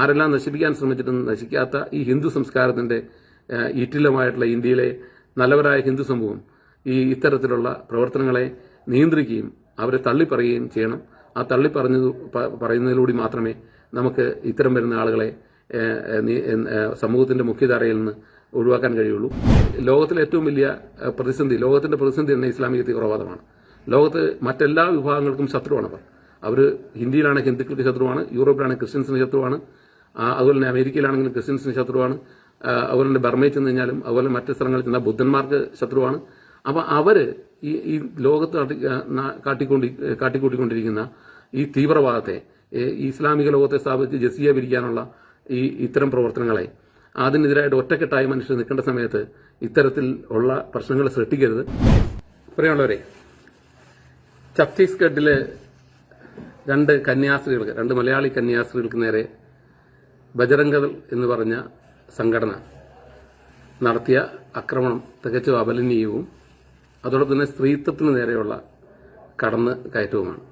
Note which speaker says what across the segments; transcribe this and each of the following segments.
Speaker 1: ആരെല്ലാം നശിപ്പിക്കാൻ ശ്രമിച്ചിട്ടും നശിക്കാത്ത ഈ ഹിന്ദു സംസ്കാരത്തിന്റെ ഈറ്റിലമായിട്ടുള്ള ഇന്ത്യയിലെ നല്ലവരായ ഹിന്ദു സമൂഹം ഈ ഇത്തരത്തിലുള്ള പ്രവർത്തനങ്ങളെ നിയന്ത്രിക്കുകയും അവരെ തള്ളിപ്പറയുകയും ചെയ്യണം. ആ തള്ളിപ്പറഞ്ഞത് പറയുന്നതിലൂടെ മാത്രമേ നമുക്ക് ഇത്തരം വരുന്ന ആളുകളെ സമൂഹത്തിന്റെ മുഖ്യധാരയിൽ നിന്ന് ഒഴിവാക്കാൻ കഴിയുള്ളൂ. ലോകത്തിലെ ഏറ്റവും വലിയ പ്രതിസന്ധി ലോകത്തിന്റെ പ്രതിസന്ധി തന്നെ ഇസ്ലാമിക തീവ്രവാദമാണ് ലോകത്ത് മറ്റെല്ലാ വിഭാഗങ്ങൾക്കും ശത്രുവാണ് അവർ. അവർ ഹിന്ദിയിലാണ് ഹിന്ദുക്കൾക്ക് ശത്രുവാണ് യൂറോപ്പിലാണ് ക്രിസ്ത്യൻസിന് ശത്രുവാണ് അതുപോലെ തന്നെ അമേരിക്കയിലാണെങ്കിലും ക്രിസ്ത്യൻസിന് ശത്രുവാണ്. അതുപോലെ തന്നെ ബർമയിൽ ചെന്ന് കഴിഞ്ഞാലും അതുപോലെ മറ്റ് സ്ഥലങ്ങളിൽ ചെന്നാൽ ബുദ്ധന്മാർക്ക് ശത്രുവാണ്. അപ്പൊ അവർ ഈ ഈ ലോകത്ത് കാട്ടിക്കൊണ്ടി കാട്ടിക്കൂട്ടിക്കൊണ്ടിരിക്കുന്ന ഈ തീവ്രവാദത്തെ ഇസ്ലാമിക ലോകത്തെ സ്ഥാപിച്ച് ജസിയ പിരിക്കാനുള്ള ഈ ഇത്തരം പ്രവർത്തനങ്ങളെ അതിനെതിരായിട്ട് ഒറ്റക്കെട്ടായി മനുഷ്യർ നിൽക്കേണ്ട സമയത്ത് ഇത്തരത്തിൽ ഉള്ള പ്രശ്നങ്ങൾ സൃഷ്ടിക്കരുത്. പ്രിയമുള്ളവരെ ഛത്തീസ്ഗഡിലെ രണ്ട് കന്യാസ്ത്രീകൾക്ക് രണ്ട് മലയാളി കന്യാസ്ത്രീകൾക്ക് നേരെ ബജറംഗദൾ എന്ന് പറഞ്ഞ സംഘടന നടത്തിയ ആക്രമണം തികച്ചും അപലനീയവും അതോടൊപ്പം തന്നെ സ്ത്രീത്വത്തിന് നേരെയുള്ള കടന്ന് കയറ്റവുമാണ്.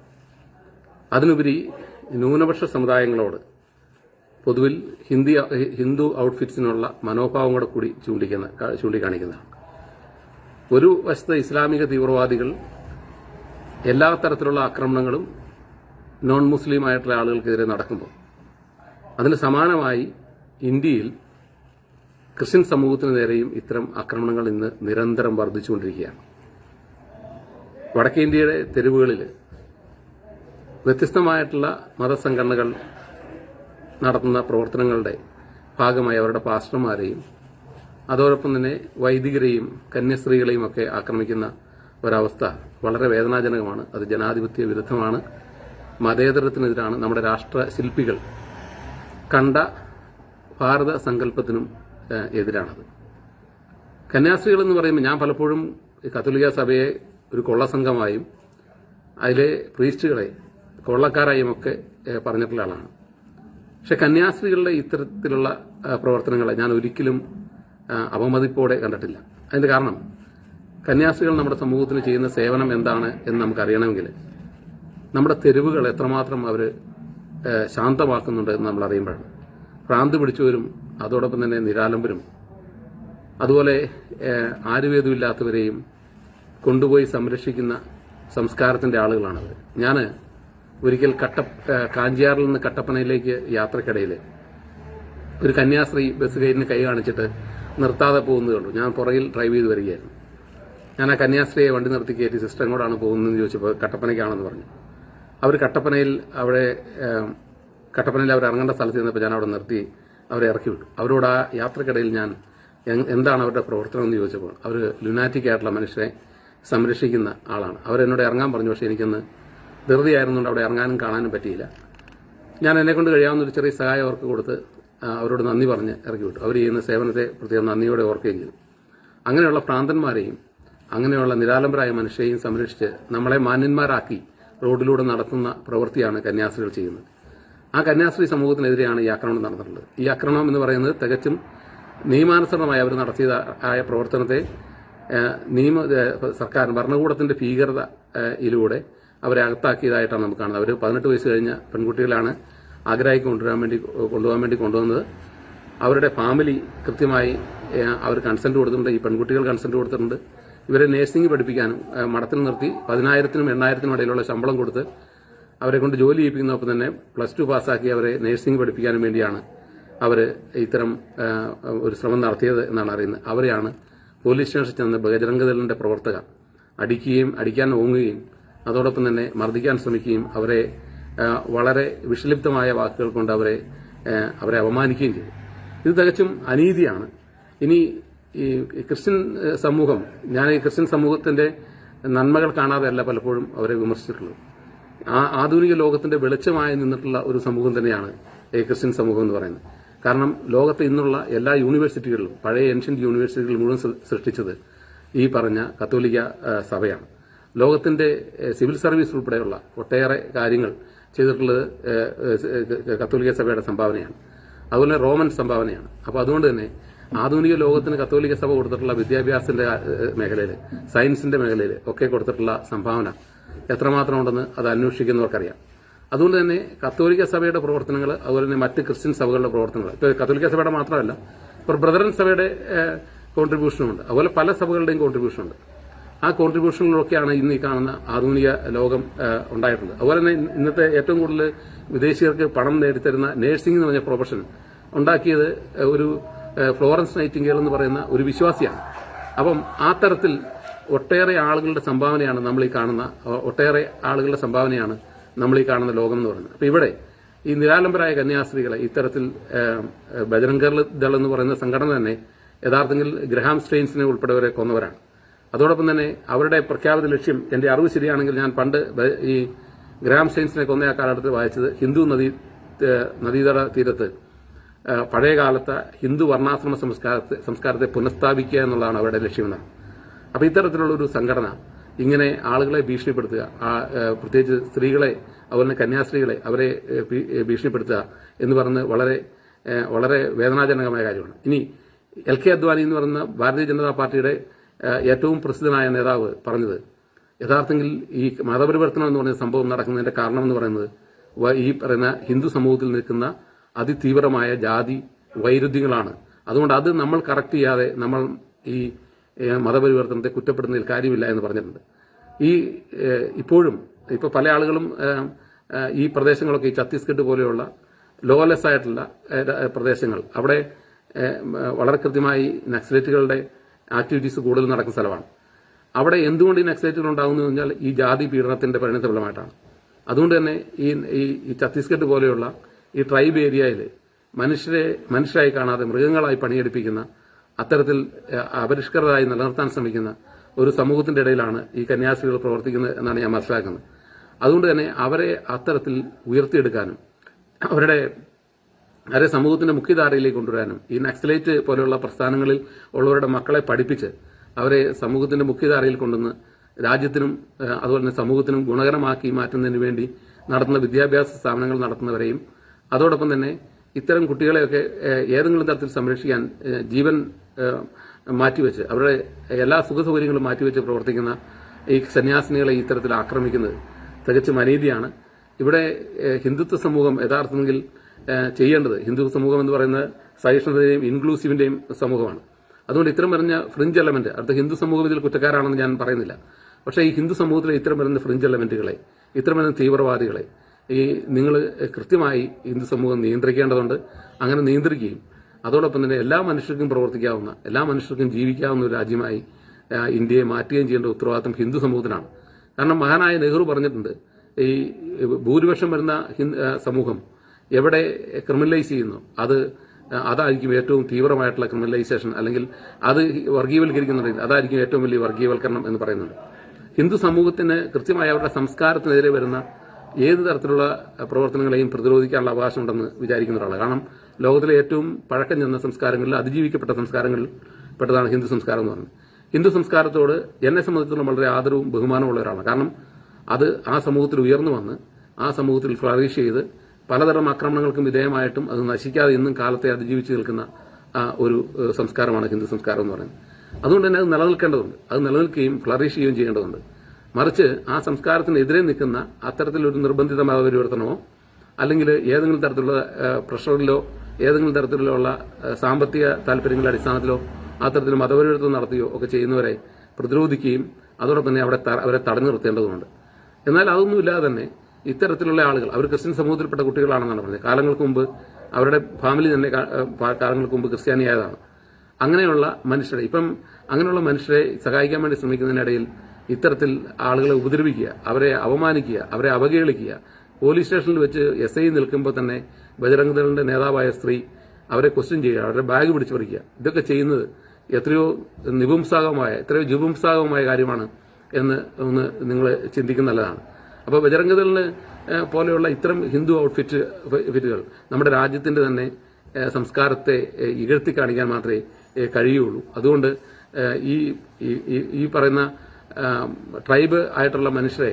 Speaker 1: അതിനുപരി ന്യൂനപക്ഷ സമുദായങ്ങളോട് പൊതുവിൽ ഹിന്ദി ഹിന്ദു ഔട്ട്ഫിറ്റ്സിനുള്ള മനോഭാവം കൂടെ കൂടി ചൂണ്ടിക്കുന്ന ചൂണ്ടിക്കാണിക്കുന്നതാണ്. ഒരു വശത്ത് ഇസ്ലാമിക തീവ്രവാദികൾ എല്ലാ തരത്തിലുള്ള ആക്രമണങ്ങളും നോൺ മുസ്ലിം ആയിട്ടുള്ള ആളുകൾക്കെതിരെ നടക്കുമ്പോൾ അതിന് സമാനമായി ഇന്ത്യയിൽ ക്രിസ്ത്യൻ സമൂഹത്തിന് നേരെയും ഇത്തരം ആക്രമണങ്ങൾ ഇന്ന് നിരന്തരം വർദ്ധിച്ചുകൊണ്ടിരിക്കുകയാണ്. വടക്കേ ഇന്ത്യയുടെ തെരുവുകളിൽ വ്യത്യസ്തമായിട്ടുള്ള മതസംഘടനകൾ നടത്തുന്ന പ്രവർത്തനങ്ങളുടെ ഭാഗമായി അവരുടെ പാസ്റ്റർമാരെയും അതോടൊപ്പം തന്നെ വൈദികരെയും കന്യാസ്ത്രീകളെയും ഒക്കെ ആക്രമിക്കുന്ന ഒരവസ്ഥ വളരെ വേദനാജനകമാണ്. അത് ജനാധിപത്യ വിരുദ്ധമാണ്. മതേതരത്തിനെതിരാണ് നമ്മുടെ രാഷ്ട്ര ശില്പികൾ കണ്ട ഭാരത സങ്കല്പത്തിനും എതിരാണത്. കന്യാസ്ത്രീകൾ എന്ന് പറയുമ്പോൾ ഞാൻ പലപ്പോഴും കത്തോലിക്ക സഭയെ ഒരു കൊള്ളസംഘമായും അതിലെ പ്രീസ്റ്റുകളെ കൊള്ളക്കാരായും ഒക്കെ പറഞ്ഞിട്ടുള്ള ആളാണ്. പക്ഷെ കന്യാസ്ത്രീകളുടെ ഇത്തരത്തിലുള്ള പ്രവർത്തനങ്ങളെ ഞാൻ ഒരിക്കലും അപമതിപ്പോടെ കണ്ടിട്ടില്ല. അതിന്റെ കാരണം കന്യാസ്ത്രീകൾ നമ്മുടെ സമൂഹത്തിന് ചെയ്യുന്ന സേവനം എന്താണ് എന്ന് നമുക്കറിയണമെങ്കിൽ നമ്മുടെ തെരുവുകൾ എത്രമാത്രം അവർ ശാന്തമാക്കുന്നുണ്ട് എന്ന് നമ്മൾ അറിയുമ്പോഴാണ്. ഭ്രാന്ത് പിടിച്ചവരും അതോടൊപ്പം തന്നെ നിരാലംബരും. അതുപോലെ ആയുർവേദമില്ലാത്തവരെയും കൊണ്ടുപോയി സംരക്ഷിക്കുന്ന സംസ്കാരത്തിന്റെ ആളുകളാണത് ഞാൻ ഒരിക്കൽ കട്ട കാഞ്ചിയാറിൽ നിന്ന് കട്ടപ്പനയിലേക്ക് യാത്രക്കിടയിൽ ഒരു കന്യാസ്ത്രീ ബസ് കയറിന് കൈ കാണിച്ചിട്ട് നിർത്താതെ പോകുന്നത് കണ്ടു ഞാൻ പുറകിൽ ഡ്രൈവ് ചെയ്ത് വരികയായിരുന്നു. ഞാൻ ആ കന്യാസ്ത്രീയെ വണ്ടി നിർത്തി കയറ്റി സിസ്റ്റർ എങ്ങോട്ടാണ് പോകുന്നതെന്ന് ചോദിച്ചപ്പോൾ കട്ടപ്പനയ്ക്കാണെന്ന് പറഞ്ഞു. അവർ കട്ടപ്പനയിൽ അവിടെ കട്ടപ്പനയിൽ അവർ ഇറങ്ങേണ്ട സ്ഥലത്ത് നിന്നപ്പോൾ ഞാൻ അവിടെ നിർത്തി അവരെ ഇറക്കി വിട്ടു. അവരോട് ആ യാത്രക്കിടയിൽ ഞാൻ എന്താണ് അവരുടെ പ്രവർത്തനം എന്ന് ചോദിച്ചപ്പോൾ അവർ ലുനാറ്റിക് ആയിട്ടുള്ള മനുഷ്യരെ സംരക്ഷിക്കുന്ന ആളാണ്. അവരെന്നോട് ഇറങ്ങാൻ പറഞ്ഞു പക്ഷേ എനിക്കൊന്ന് ധൃതിയായിരുന്നുകൊണ്ട് അവിടെ ഇറങ്ങാനും കാണാനും പറ്റിയില്ല. ഞാൻ എന്നെ കൊണ്ട് കഴിയാവുന്ന ഒരു ചെറിയ സഹായം അവർക്ക് കൊടുത്ത് അവരോട് നന്ദി പറഞ്ഞ് ഇറക്കി വിട്ടു. അവർ ചെയ്യുന്ന സേവനത്തെ പ്രത്യേകം നന്ദിയോടെ ഓർക്കുകയും ചെയ്തു. അങ്ങനെയുള്ള പ്രാന്തന്മാരെയും അങ്ങനെയുള്ള നിരാലംബരായ മനുഷ്യരെയും സംരക്ഷിച്ച് നമ്മളെ മാന്യന്മാരാക്കി റോഡിലൂടെ നടത്തുന്ന പ്രവൃത്തിയാണ് കന്യാസ്ത്രീകൾ ചെയ്യുന്നത്. ആ കന്യാസ്ത്രീ സമൂഹത്തിനെതിരെയാണ് ഈ ആക്രമണം നടന്നിട്ടുള്ളത്. ഈ ആക്രമണം എന്ന് പറയുന്നത് തികച്ചും നിയമാനുസൃതമായി അവർ നടത്തിയ ആയ പ്രവർത്തനത്തെ നിയമ സർക്കാർ ഭരണകൂടത്തിന്റെ ഭീകരത ഏഹ്, അവരെ അകത്താക്കിയതായിട്ടാണ് നമുക്ക് കാണുന്നത്. അവർ പതിനെട്ട് വയസ്സ് കഴിഞ്ഞ പെൺകുട്ടികളാണ് ആഗ്രഹിക്ക് കൊണ്ടുവരാൻ വേണ്ടി കൊണ്ടുപോകാൻ വേണ്ടി കൊണ്ടുവന്നത്. അവരുടെ ഫാമിലി കൃത്യമായി അവർ കൺസെന്റ് കൊടുത്തിട്ടുണ്ട്. ഈ പെൺകുട്ടികൾ കൺസെന്റ് കൊടുത്തിട്ടുണ്ട്. ഇവരെ നേഴ്സിംഗ് പഠിപ്പിക്കാനും മഠത്തിൽ നിർത്തി പതിനായിരത്തിനും എണ്ണായിരത്തിനും ഇടയിലുള്ള ശമ്പളം കൊടുത്ത് അവരെ കൊണ്ട് ജോലി ചെയ്യിപ്പിക്കുന്നതൊപ്പം തന്നെ പ്ലസ് ടു പാസ്സാക്കി അവരെ നേഴ്സിംഗ് പഠിപ്പിക്കാനും വേണ്ടിയാണ് അവർ ഇത്തരം ഒരു ശ്രമം നടത്തിയത് എന്നാണ് അറിയുന്നത്. അവരെയാണ് പോലീസ് സ്റ്റേഷനിൽ ചെന്ന് ബജരംഗദളിന്റെ പ്രവർത്തകർ അടിക്കുകയും അടിക്കാൻ ഓങ്ങുകയും അതോടൊപ്പം തന്നെ മർദ്ദിക്കാൻ ശ്രമിക്കുകയും അവരെ വളരെ വിഷലിപ്തമായ വാക്കുകൾ കൊണ്ട് അവരെ അവരെ അപമാനിക്കുകയും ചെയ്തു. ഇത് തികച്ചും അനീതിയാണ്. ഇനി ഈ ക്രിസ്ത്യൻ സമൂഹം ഞാൻ ഈ ക്രിസ്ത്യൻ സമൂഹത്തിന്റെ നന്മകൾ കാണാതെയല്ല പലപ്പോഴും അവരെ വിമർശിച്ചിട്ടുള്ളത്. ആ ആധുനിക ലോകത്തിന്റെ വെളിച്ചമായി നിന്നിട്ടുള്ള ഒരു സമൂഹം തന്നെയാണ് ഈ ക്രിസ്ത്യൻ സമൂഹം എന്ന് പറയുന്നത്. കാരണം ലോകത്ത് ഇന്നുള്ള എല്ലാ യൂണിവേഴ്സിറ്റികളിലും പഴയ ഏൻഷ്യന്റ് യൂണിവേഴ്സിറ്റികൾ മുഴുവൻ സൃഷ്ടിച്ചത് ഈ പറഞ്ഞ കത്തോലിക്ക സഭയാണ്. ലോകത്തിന്റെ സിവിൽ സർവീസ് ഉൾപ്പെടെയുള്ള ഒട്ടേറെ കാര്യങ്ങൾ ചെയ്തിട്ടുള്ളത് കത്തോലിക്ക സഭയുടെ സംഭാവനയാണ്. അതുപോലെ റോമൻ സംഭാവനയാണ്. അപ്പോൾ അതുകൊണ്ട് തന്നെ ആധുനിക ലോകത്തിന് കത്തോലിക്ക സഭ കൊടുത്തിട്ടുള്ള വിദ്യാഭ്യാസത്തിന്റെ മേഖലയിൽ സയൻസിന്റെ മേഖലയിൽ ഒക്കെ കൊടുത്തിട്ടുള്ള സംഭാവന എത്രമാത്രം ഉണ്ടെന്ന് അത് അന്വേഷിക്കുന്നവർക്കറിയാം. അതുകൊണ്ട് തന്നെ കത്തോലിക്ക സഭയുടെ പ്രവർത്തനങ്ങൾ അതുപോലെ തന്നെ മറ്റ് ക്രിസ്ത്യൻ സഭകളുടെ പ്രവർത്തനങ്ങൾ ഇപ്പോൾ കത്തോലിക്ക സഭയുടെ മാത്രമല്ല ഇപ്പോൾ ബ്രദറൻ സഭയുടെ കോൺട്രിബ്യൂഷനും ഉണ്ട്. അതുപോലെ പല സഭകളുടെയും കോൺട്രിബ്യൂഷനുണ്ട് ആ കോൺട്രിബ്യൂഷനിലൊക്കെയാണ് ഇന്ന് ഈ കാണുന്ന ആധുനിക ലോകം ഉണ്ടായിട്ടുള്ളത്. അതുപോലെ തന്നെ ഇന്നത്തെ ഏറ്റവും കൂടുതൽ വിദേശികൾക്ക് പണം നേടിത്തരുന്ന നേഴ്സിംഗ് എന്ന് പറഞ്ഞ പ്രൊഫഷൻ ഉണ്ടാക്കിയത് ഒരു ഫ്ലോറൻസ് നൈറ്റിംഗേൽ എന്ന് പറയുന്ന ഒരു വിശ്വാസിയാണ്. അപ്പം ആ തരത്തിൽ ഒട്ടേറെ ആളുകളുടെ സംഭാവനയാണ് നമ്മൾ ഈ കാണുന്ന ഒട്ടേറെ ആളുകളുടെ സംഭാവനയാണ് നമ്മൾ ഈ കാണുന്ന ലോകം എന്ന് പറയുന്നത്. അപ്പൊ ഇവിടെ ഈ നിരാലംബരായ കന്യാസ്ത്രീകളെ ഇത്തരത്തിൽ ഏഹ്, ദൾ എന്ന് പറയുന്ന സംഘടന തന്നെ യഥാർത്ഥത്തിൽ ഗ്രഹാം സ്ട്രെയിൻസിനെ ഉൾപ്പെടെവരെ കൊന്നവരാണ്. അതോടൊപ്പം തന്നെ അവരുടെ പ്രഖ്യാപിത ലക്ഷ്യം എന്റെ അറിവ് ശരിയാണെങ്കിൽ ഞാൻ പണ്ട് ഈ ഗ്രഹാം സ്ട്രെയിൻസിനെ കൊന്ന ആ കാലഘട്ടത്തിൽ വായിച്ചത് ഹിന്ദു നദീ നദീതട തീരത്ത്. ഏഹ്, പഴയ കാലത്തെ ഹിന്ദു വർണാശ്രമ സംസ്കാരത്തെ സംസ്കാരത്തെ പുനഃസ്ഥാപിക്കുക എന്നുള്ളതാണ് അവരുടെ ലക്ഷ്യമെന്നാണ് അപ്പോൾ ഇത്തരത്തിലുള്ള ഒരു സംഘടന ഇങ്ങനെ ആളുകളെ ഭീഷണിപ്പെടുത്തുക പ്രത്യേകിച്ച് സ്ത്രീകളെ അതുപോലെ കന്യാസ്ത്രീകളെ അവരെ ഭീഷണിപ്പെടുത്തുക എന്ന് പറയുന്നത് വളരെ വളരെ വേദനാജനകമായ കാര്യമാണ്. ഇനി എൽ കെ അദ്വാനി എന്ന് പറയുന്ന ഭാരതീയ ജനതാ പാർട്ടിയുടെ ഏറ്റവും പ്രസിദ്ധനായ നേതാവ് പറഞ്ഞത് യഥാർത്ഥത്തിൽ ഈ മതപരിവർത്തനം എന്ന് പറയുന്ന സംഭവം നടക്കുന്നതിന്റെ കാരണം എന്ന് പറയുന്നത് ഈ പറയുന്ന ഹിന്ദു സമൂഹത്തിൽ നിൽക്കുന്ന അതിതീവ്രമായ ജാതി വൈരുദ്ധ്യങ്ങളാണ്. അതുകൊണ്ട് അത് നമ്മൾ കറക്റ്റ് ചെയ്യാതെ നമ്മൾ ഈ മതപരിവർത്തനത്തെ കുറ്റപ്പെടുന്നതിൽ കാര്യമില്ല എന്ന് പറഞ്ഞിട്ടുണ്ട്. ഈ ഇപ്പോഴും ഇപ്പൊ പല ആളുകളും ഈ പ്രദേശങ്ങളൊക്കെ ഈ ഛത്തീസ്ഗഡ് പോലെയുള്ള ലോലെസ് ആയിട്ടുള്ള പ്രദേശങ്ങൾ. അവിടെ വളരെ കൃത്യമായി നക്സലേറ്റുകളുടെ ആക്ടിവിറ്റീസ് കൂടുതൽ നടക്കുന്ന സ്ഥലമാണ്. അവിടെ എന്തുകൊണ്ട് ഈ നക്സലേറ്റുകൾ ഉണ്ടാകുന്നു പറഞ്ഞാൽ ഈ ജാതി പീഡനത്തിന്റെ പരിണിത ഫലമായിട്ടാണ് അതുകൊണ്ട് തന്നെ ഈ ഈ ഛത്തീസ്ഗഡ് പോലെയുള്ള ഈ ട്രൈബ് ഏരിയയിൽ മനുഷ്യരെ മനുഷ്യരായി കാണാതെ മൃഗങ്ങളായി പണിയെടുപ്പിക്കുന്ന അത്തരത്തിൽ അപരിഷ്കൃതരായി നിലനിർത്താൻ ശ്രമിക്കുന്ന ഒരു സമൂഹത്തിന്റെ ഇടയിലാണ് ഈ കന്യാസ്ത്രീകൾ പ്രവർത്തിക്കുന്നത് എന്നാണ് ഞാൻ മനസ്സിലാക്കുന്നത്. അതുകൊണ്ട് തന്നെ അവരെ അത്തരത്തിൽ ഉയർത്തിയെടുക്കാനും അവരുടെ അവരെ സമൂഹത്തിന്റെ മുഖ്യധാരയിലേക്ക് കൊണ്ടുവരാനും ഈ നക്സലേറ്റ് പോലെയുള്ള പ്രസ്ഥാനങ്ങളിൽ ഉള്ളവരുടെ മക്കളെ പഠിപ്പിച്ച് അവരെ സമൂഹത്തിന്റെ മുഖ്യധാരയിൽ കൊണ്ടുവന്ന് രാജ്യത്തിനും അതുപോലെ തന്നെ സമൂഹത്തിനും ഗുണകരമാക്കി മാറ്റുന്നതിന് വേണ്ടി നടത്തുന്ന വിദ്യാഭ്യാസ സ്ഥാപനങ്ങൾ നടത്തുന്നവരെയും അതോടൊപ്പം തന്നെ ഇത്തരം കുട്ടികളെയൊക്കെ ഏതെങ്കിലും തരത്തിൽ സംരക്ഷിക്കാൻ ജീവൻ മാറ്റിവെച്ച് അവരുടെ എല്ലാ സുഖസൗകര്യങ്ങളും മാറ്റിവെച്ച് പ്രവർത്തിക്കുന്ന ഈ സന്യാസിനികളെ ഇത്തരത്തിൽ ആക്രമിക്കുന്നത് തികച്ചും അനീതിയാണ്. ഇവിടെ ഹിന്ദുത്വ സമൂഹം യഥാർത്ഥമെങ്കിൽ ചെയ്യേണ്ടത് ഹിന്ദു സമൂഹം എന്ന് പറയുന്നത് സഹിഷ്ണുതയും ഇൻക്ലൂസീവിന്റെയും സമൂഹമാണ്. അതുകൊണ്ട് ഇത്തരം പറഞ്ഞ ഫ്രിഞ്ച് എലമെന്റ് അടുത്ത ഹിന്ദു സമൂഹം ഇതിൽ കുറ്റക്കാരാണെന്ന് ഞാൻ പറയുന്നില്ല. പക്ഷേ ഈ ഹിന്ദു സമൂഹത്തിലെ ഇത്തരം വരുന്ന ഫ്രിഞ്ച് എലമെന്റുകളെ ഇത്തരം വരുന്ന തീവ്രവാദികളെ ഈ നിങ്ങൾ കൃത്യമായി ഹിന്ദു സമൂഹം നിയന്ത്രിക്കേണ്ടതുണ്ട്. അങ്ങനെ നിയന്ത്രിക്കുകയും അതോടൊപ്പം തന്നെ എല്ലാ മനുഷ്യർക്കും പ്രവർത്തിക്കാവുന്ന എല്ലാ മനുഷ്യർക്കും ജീവിക്കാവുന്ന ഒരു രാജ്യമായി ഇന്ത്യയെ മാറ്റുകയും ചെയ്യേണ്ട ഉത്തരവാദിത്തം ഹിന്ദു സമൂഹത്തിനാണ്. കാരണം മഹാനായ നെഹ്റു പറഞ്ഞിട്ടുണ്ട് ഈ ഭൂരിപക്ഷം വരുന്ന സമൂഹം എവിടെ ക്രിമിനലൈസ് ചെയ്യുന്നു അത് അതായിരിക്കും ഏറ്റവും തീവ്രമായിട്ടുള്ള ക്രിമിനലൈസേഷൻ അല്ലെങ്കിൽ അത് വർഗീയവൽക്കരിക്കുന്നുണ്ടെങ്കിൽ അതായിരിക്കും ഏറ്റവും വലിയ വർഗീയവൽക്കരണം എന്ന് പറയുന്നുണ്ട്. ഹിന്ദു സമൂഹത്തിന് കൃത്യമായി അവരുടെ സംസ്കാരത്തിനെതിരെ വരുന്ന ഏത് തരത്തിലുള്ള പ്രവർത്തനങ്ങളെയും പ്രതിരോധിക്കാനുള്ള അവകാശമുണ്ടെന്ന് വിചാരിക്കുന്ന ഒരാളാണ്. കാരണം ലോകത്തിലെ ഏറ്റവും പഴക്കം ചെന്ന സംസ്കാരങ്ങളിൽ അതിജീവിക്കപ്പെട്ട സംസ്കാരങ്ങളിൽ പെട്ടതാണ് ഹിന്ദു സംസ്കാരം എന്ന് പറയുന്നത്. ഹിന്ദു സംസ്കാരത്തോട് എന്നെ സംബന്ധിച്ചിടത്തോളം വളരെ ആദരവും ബഹുമാനവും ഒരാളാണ്. കാരണം അത് ആ സമൂഹത്തിൽ ഉയർന്നു വന്ന് ആ സമൂഹത്തിൽ ഫ്ലറിഷ് ചെയ്ത് പലതരം ആക്രമണങ്ങൾക്കും വിധേയമായിട്ടും അത് നശിക്കാതെ ഇന്നും കാലത്തെ അതിജീവിച്ച് നിൽക്കുന്ന ഒരു സംസ്കാരമാണ് ഹിന്ദു സംസ്കാരം എന്ന് പറയുന്നത്. അതുകൊണ്ട് തന്നെ അത് നിലനിൽക്കേണ്ടതുണ്ട്. അത് നിലനിൽക്കുകയും ഫ്ലറിഷ് ചെയ്യുകയും ചെയ്യേണ്ടതുണ്ട്. മറിച്ച് ആ സംസ്കാരത്തിനെതിരെ നിൽക്കുന്ന അത്തരത്തിലൊരു നിർബന്ധിത മതപരിവർത്തനമോ അല്ലെങ്കിൽ ഏതെങ്കിലും തരത്തിലുള്ള പ്രഷറിലോ ഏതെങ്കിലും തരത്തിലുള്ള സാമ്പത്തിക താല്പര്യങ്ങളുടെ അടിസ്ഥാനത്തിലോ അത്തരത്തിൽ മതപരിവർത്തനം നടത്തുകയോ ഒക്കെ ചെയ്യുന്നവരെ പ്രതിരോധിക്കുകയും അതോടൊപ്പം തന്നെ അവിടെ അവരെ തടഞ്ഞു നിർത്തേണ്ടതുണ്ട് എന്നാൽ അതൊന്നുമില്ലാതെ തന്നെ ഇത്തരത്തിലുള്ള ആളുകൾ അവർ ക്രിസ്ത്യൻ സമൂഹത്തിൽപ്പെട്ട കുട്ടികളാണെന്നാണ് പറഞ്ഞത്. കാലങ്ങൾക്ക് മുമ്പ് അവരുടെ ഫാമിലി തന്നെ കാലങ്ങൾക്ക് മുമ്പ് ക്രിസ്ത്യാനിയായതാണ്. അങ്ങനെയുള്ള മനുഷ്യരെ ഇപ്പം അങ്ങനെയുള്ള മനുഷ്യരെ സഹായിക്കാൻ വേണ്ടി ശ്രമിക്കുന്നതിനിടയിൽ ഇത്തരത്തിൽ ആളുകളെ ഉപദ്രവിക്കുക അവരെ അപമാനിക്കുക അവരെ അവഹേളിക്കുക. പോലീസ് സ്റ്റേഷനിൽ വെച്ച് എസ് ഐ നിൽക്കുമ്പോൾ തന്നെ ബജരംഗ് ദളിന്റെ നേതാവായ സ്ത്രീ അവരെ ക്വസ്റ്റ്യൻ ചെയ്യുക അവരുടെ ബാഗ് പിടിച്ചു പറിക്കുക. ഇതൊക്കെ ചെയ്യുന്നത് എത്രയോ നിപുംസാകമായ എത്രയോ ജുപുംസാകമായ കാര്യമാണ് എന്ന് ഒന്ന് നിങ്ങൾ ചിന്തിക്കുന്ന നല്ലതാണ്. അപ്പോൾ ബജരംഗദളിന് പോലെയുള്ള ഇത്തരം ഹിന്ദു ഔട്ട്ഫിറ്റ് ഫിറ്റുകൾ നമ്മുടെ രാജ്യത്തിന്റെ തന്നെ സംസ്കാരത്തെ ഇകഴ്ത്തി കാണിക്കാൻ മാത്രമേ കഴിയുള്ളൂ. അതുകൊണ്ട് ഈ ഈ- പറയുന്ന ട്രൈബ് ആയിട്ടുള്ള മനുഷ്യരെ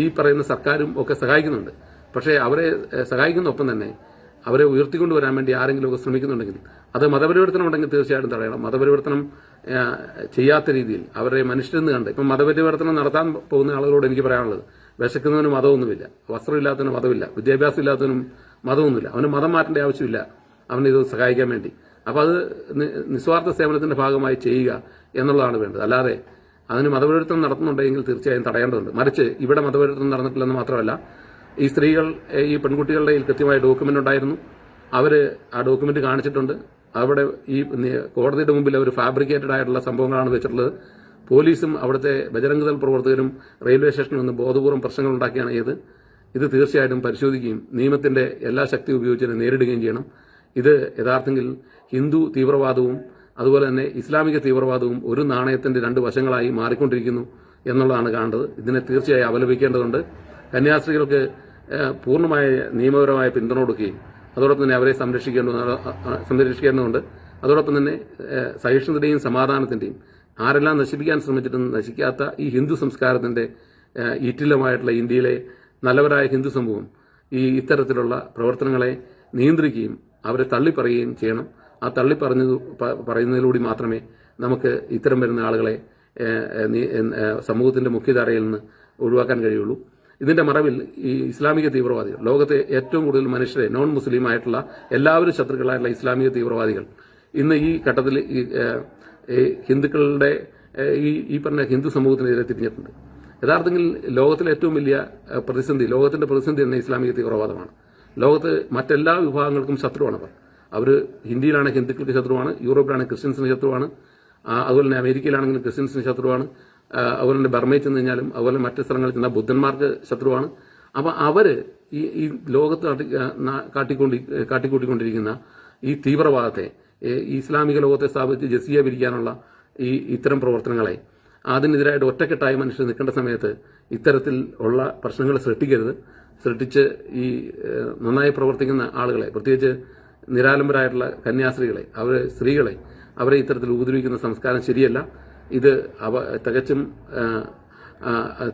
Speaker 1: ഈ പറയുന്ന സർക്കാരും ഒക്കെ സഹായിക്കുന്നുണ്ട്. പക്ഷേ അവരെ സഹായിക്കുന്നൊപ്പം തന്നെ അവരെ ഉയർത്തിക്കൊണ്ടുവരാൻ വേണ്ടി ആരെങ്കിലുമൊക്കെ ശ്രമിക്കുന്നുണ്ടെങ്കിൽ അത് മതപരിവർത്തനം ഉണ്ടെങ്കിൽ തീർച്ചയായിട്ടും തടയണം. മതപരിവർത്തനം ചെയ്യാത്ത രീതിയിൽ അവരെ മനുഷ്യരെന്ന് കണ്ട് ഇപ്പം മതപരിവർത്തനം നടത്താൻ പോകുന്ന ആളുകളോട് എനിക്ക് പറയാനുള്ളത് വിശക്കുന്നവന് മതമൊന്നുമില്ല വസ്ത്രമില്ലാത്തവന് മതമില്ല വിദ്യാഭ്യാസം ഇല്ലാത്തവനും മതമൊന്നുമില്ല അവന് മതം മാറ്റേണ്ട ആവശ്യമില്ല അവന് ഇത് സഹായിക്കാൻ വേണ്ടി. അപ്പോൾ അത് നിസ്വാർത്ഥ സേവനത്തിന്റെ ഭാഗമായി ചെയ്യുക എന്നുള്ളതാണ് വേണ്ടത്. അല്ലാതെ അതിന് മതപരിവർത്തനം നടത്തുന്നുണ്ടെങ്കിൽ തീർച്ചയായും തടയേണ്ടതുണ്ട്. മറിച്ച് ഇവിടെ മതപരിവർത്തനം നടന്നിട്ടില്ലെന്ന് മാത്രമല്ല ഈ സ്ത്രീകൾ ഈ പെൺകുട്ടികളുടെ കൃത്യമായ ഡോക്യുമെന്റ് ഉണ്ടായിരുന്നു. അവർ ആ ഡോക്യുമെന്റ് കാണിച്ചിട്ടുണ്ട്. അവിടെ ഈ കോടതിയുടെ മുമ്പിൽ അവർ ഫാബ്രിക്കേറ്റഡ് ആയിട്ടുള്ള സംഭവങ്ങളാണ് വെച്ചിട്ടുള്ളത്. പോലീസും അവിടുത്തെ ബജരംഗ് ദൾ പ്രവർത്തകരും റെയിൽവേ സ്റ്റേഷനിൽ നിന്ന് ബോധപൂർവം പ്രശ്നങ്ങൾ ഉണ്ടാക്കിയാണ് ചെയ്ത് ഇത് തീർച്ചയായിട്ടും പരിശോധിക്കുകയും നിയമത്തിന്റെ എല്ലാ ശക്തി ഉപയോഗിച്ച് നേരിടുകയും ചെയ്യണം. ഇത് യഥാർത്ഥത്തിൽ ഹിന്ദു തീവ്രവാദവും അതുപോലെ തന്നെ ഇസ്ലാമിക തീവ്രവാദവും ഒരു നാണയത്തിന്റെ രണ്ട് വശങ്ങളായി മാറിക്കൊണ്ടിരിക്കുന്നു എന്നുള്ളതാണ് കാണേണ്ടത്. ഇതിനെ തീർച്ചയായും അപലപിക്കേണ്ടതുണ്ട് കന്യാസ്ത്രീകൾക്ക് പൂർണമായ നിയമപരമായ പിന്തുണ കൊടുക്കുകയും അതോടൊപ്പം തന്നെ അവരെ സംരക്ഷിക്കേണ്ടത് സംരക്ഷിക്കേണ്ടതുണ്ട്. അതോടൊപ്പം തന്നെ സഹിഷ്ണുതയും സഹിഷ്ണുതയുടെയും സമാധാനത്തിന്റെയും ആരെല്ലാം നശിപ്പിക്കാൻ ശ്രമിച്ചിട്ടും നശിക്കാത്ത ഈ ഹിന്ദു സംസ്കാരത്തിന്റെ ഈറ്റിലമായിട്ടുള്ള ഇന്ത്യയിലെ നല്ലവരായ ഹിന്ദു സമൂഹം ഈ ഇത്തരത്തിലുള്ള പ്രവർത്തനങ്ങളെ നിയന്ത്രിക്കുകയും അവരെ തള്ളിപ്പറയുകയും ചെയ്യണം. ആ തള്ളി പറഞ്ഞത് പറയുന്നതിലൂടെ മാത്രമേ നമുക്ക് ഇത്തരം വരുന്ന ആളുകളെ സമൂഹത്തിന്റെ മുഖ്യധാരയിൽ നിന്ന് ഒഴിവാക്കാൻ കഴിയുള്ളൂ. ഇതിന്റെ മറവിൽ ഈ ഇസ്ലാമിക തീവ്രവാദികൾ ലോകത്തെ ഏറ്റവും കൂടുതൽ മനുഷ്യരെ നോൺ മുസ്ലിം ആയിട്ടുള്ള എല്ലാവരും ശത്രുക്കളായിട്ടുള്ള ഇസ്ലാമിക തീവ്രവാദികൾ. ഇന്ന് ഈ ഘട്ടത്തിൽ ഈ ഹിന്ദുക്കളുടെ ഈ ഈ പറഞ്ഞ ഹിന്ദു സമൂഹത്തിനെതിരെ തിരിഞ്ഞിട്ടുണ്ട്. യഥാർത്ഥത്തിൽ ലോകത്തിലെ ഏറ്റവും വലിയ പ്രതിസന്ധി ലോകത്തിന്റെ പ്രതിസന്ധി തന്നെ ഇസ്ലാമിക തീവ്രവാദമാണ്. ലോകത്ത് മറ്റെല്ലാ വിഭാഗങ്ങൾക്കും ശത്രുവാണ് അവർ ഹിന്ദിയിലാണ് ഹിന്ദുക്കൾക്ക് ശത്രുവാണ് യൂറോപ്പിലാണ് ക്രിസ്ത്യൻസിന് ശത്രുവാണ് അതുപോലെ തന്നെ അമേരിക്കയിലാണെങ്കിലും ക്രിസ്ത്യൻസിന് ശത്രുവാണ് അതുപോലെ തന്നെ ബർമയിൽ ചെന്ന് കഴിഞ്ഞാലും അതുപോലെ മറ്റ് സ്ഥലങ്ങളിൽ ചെന്നാൽ ബുദ്ധന്മാർക്ക് ശത്രുവാണ്. അപ്പോൾ അവർ ഈ ഈ ലോകത്ത് കാട്ടിക്കൊണ്ടി കാട്ടിക്കൂട്ടിക്കൊണ്ടിരിക്കുന്ന ഈ തീവ്രവാദത്തെ ഇസ്ലാമിക ലോകത്തെ സ്ഥാപിച്ച് ജസിയ പിരിക്കാനുള്ള ഈ ഇത്തരം പ്രവർത്തനങ്ങളെ അതിനെതിരായിട്ട് ഒറ്റക്കെട്ടായി മനുഷ്യർ നിൽക്കേണ്ട സമയത്ത് ഇത്തരത്തിൽ ഉള്ള പ്രശ്നങ്ങൾ സൃഷ്ടിക്കരുത്. സൃഷ്ടിച്ച് ഈ നന്നായി പ്രവർത്തിക്കുന്ന ആളുകളെ പ്രത്യേകിച്ച് നിരാലംബരായിട്ടുള്ള കന്യാസ്ത്രീകളെ അവരെ സ്ത്രീകളെ അവരെ ഇത്തരത്തിൽ ഉപദ്രവിക്കുന്ന സംസ്കാരം ശരിയല്ല. ഇത് അവ തികച്ചും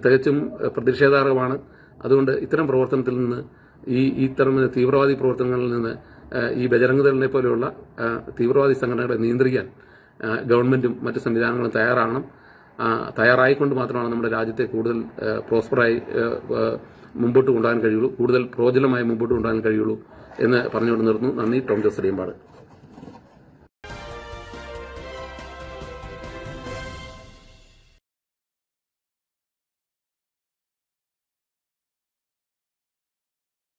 Speaker 1: തികച്ചും പ്രതിഷേധാർഹമാണ്. അതുകൊണ്ട് ഇത്തരം പ്രവർത്തനത്തിൽ നിന്ന് ഈ ഇത്തരം തീവ്രവാദി പ്രവർത്തനങ്ങളിൽ നിന്ന് ഈ ബജരംഗദളിനെ പോലെയുള്ള തീവ്രവാദി സംഘടനകളെ നിയന്ത്രിക്കാൻ ഗവൺമെന്റും മറ്റ് സംവിധാനങ്ങളും തയ്യാറാകണം. തയ്യാറായിക്കൊണ്ട് മാത്രമാണ് നമ്മുടെ രാജ്യത്തെ കൂടുതൽ പ്രോസ്പറായി മുമ്പോട്ട് കൊണ്ടുപോകാൻ കഴിയുള്ളൂ കൂടുതൽ പ്രോജലമായി മുമ്പോട്ട് കൊണ്ടുപോകാൻ കഴിയുള്ളൂ. എന്ന് പറഞ്ഞുകൊണ്ട് നിർത്തുന്നു. നന്ദി ടോം ജോസ് അടിയമ്പാട്